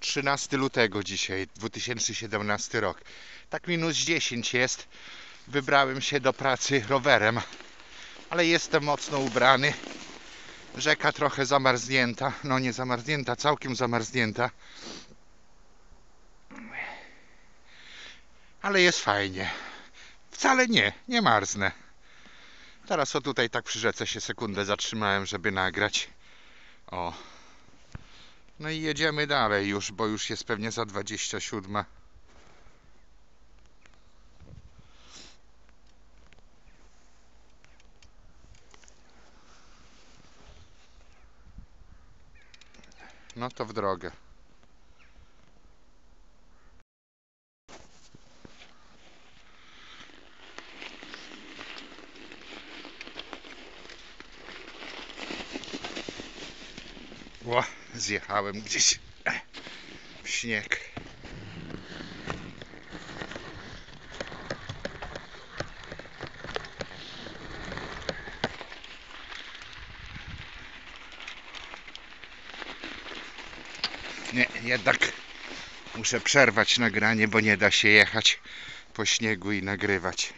13 lutego dzisiaj, 2017 rok. Tak minus 10 jest. Wybrałem się do pracy rowerem, ale jestem mocno ubrany. Rzeka trochę zamarznięta, no nie zamarznięta, całkiem zamarznięta. Ale jest fajnie. Wcale nie, nie marznę. Teraz o tutaj tak przy rzece się sekundę zatrzymałem, żeby nagrać. O. No i jedziemy dalej już, bo już jest pewnie za 27. No to w drogę. Ło, zjechałem gdzieś w śnieg. Nie, jednak muszę przerwać nagranie, bo nie da się jechać po śniegu i nagrywać.